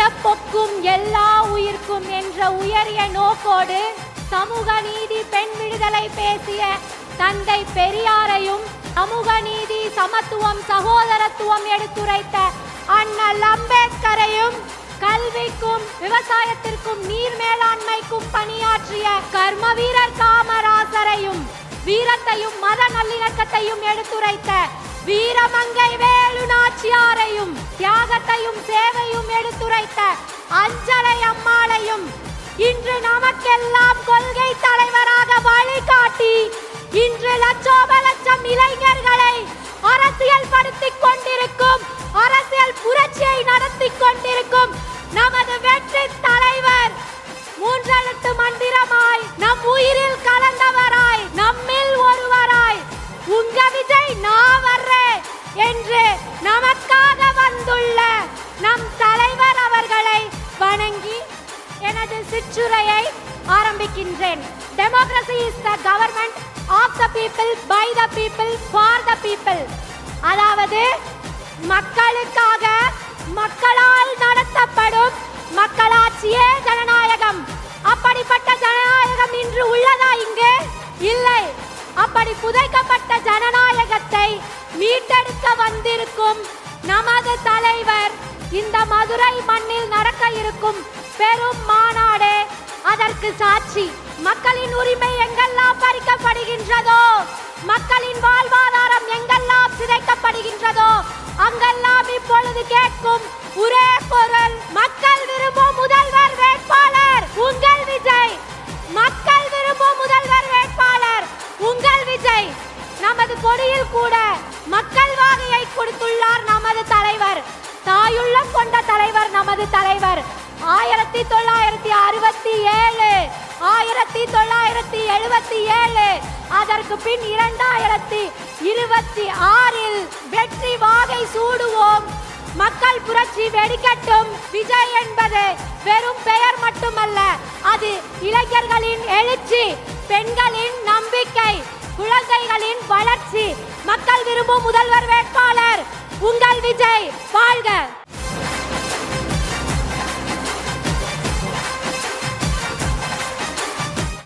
பிறப்புக்கும் எல்லா உயிர்க்கும் என்ற உயரிய நோக்கோடு சமூக நீதி பெண் விடுதலை பேசிய தந்தை பெரியாரையும் சமூக நீதி சமத்துவம் சகோதரத்துவம் எடுத்துரைத்த அண்ணல் அம்பேத்கரையும் கல்விக்கும் விவசாயத்திற்கும் நீர் மேலாண்மைக்கும் பணியாற்றிய கர்ம வீரர் காமராசரையும் வீரத்தையும் மத நல்லிணக்கத்தையும் எடுத்துரைத்த வீரமங்கை வேலு நாச்சியாரையும் தியாகத்தையும் சேவையும் அஞ்சலை அம்மாளையும் இன்று நமக்கெல்லாம் கொள்கை தலைவராக வழிகாட்டி இன்று லட்சோப லட்சம் இளைஞர்களை அரசியல் படுத்திக் கொண்டிருக்கும் அரசியல் புரட்சியை நடத்தி கொண்டிருக்கும் நமது வெற்றி தலைவர் மூன்றெழுத்து மந்திரமாய் நம் உயிரில் கட்டுரையை ஆரம்பிக்கின்றேன். Democracy is the government of the people by the people for the people அதாவது மக்களுக்காக மக்களால் நடத்தப்படும் மக்களாட்சியே ஜனநாயகம். அப்படிப்பட்ட ஜனநாயகம் இன்று உள்ளதா இங்கு? இல்லை. அப்படி புதைக்கப்பட்ட ஜனநாயகத்தை மீட்டெடுக்க வந்திருக்கும் நமது தலைவர் இந்த மதுரை மண்ணில் நடக்க இருக்கும் பெரும் அதற்கு சாட்சி மக்களின் உரிமை எங்கெல்லாம் பறிக்கப்படுகின்றதோ மக்களின் வாழ்வாதாரம் எங்கெல்லாம் சிதைக்கப்படுகின்றதோ அங்கெல்லாம் இப்பொழுது கேட்கும் ஒரே குரல் மக்கள் விரும்பும் முதல்வர் வேட்பாளர் உங்கள் விஜய். மக்கள் விரும்பும் முதல்வர் வேட்பாளர் உங்கள் விஜய். நமது கொடியில் கூட மக்கள் வாகையை ஆயிரத்தி தொள்ளாயிரத்தி அறுபத்தி ஏழு ஆயிரத்தி தொள்ளாயிரத்தி எழுபத்தி ஏழு. அதற்கு பின் இரண்டாயிரத்தி இருபத்தி ஆறில் வெற்றி வாகை சூடுவோம். மக்கள் புரட்சி வெடிக்கட்டும். விஜய் என்பது வெறும் பெயர் மட்டுமல்ல அது இளைஞர்களின் எழுச்சி பெண்களின் நம்பிக்கை குழந்தைகளின் வளர்ச்சி. மக்கள் விரும்பும் முதல்வர் வேட்பாளர் உங்கள் விஜய். வாழ்க!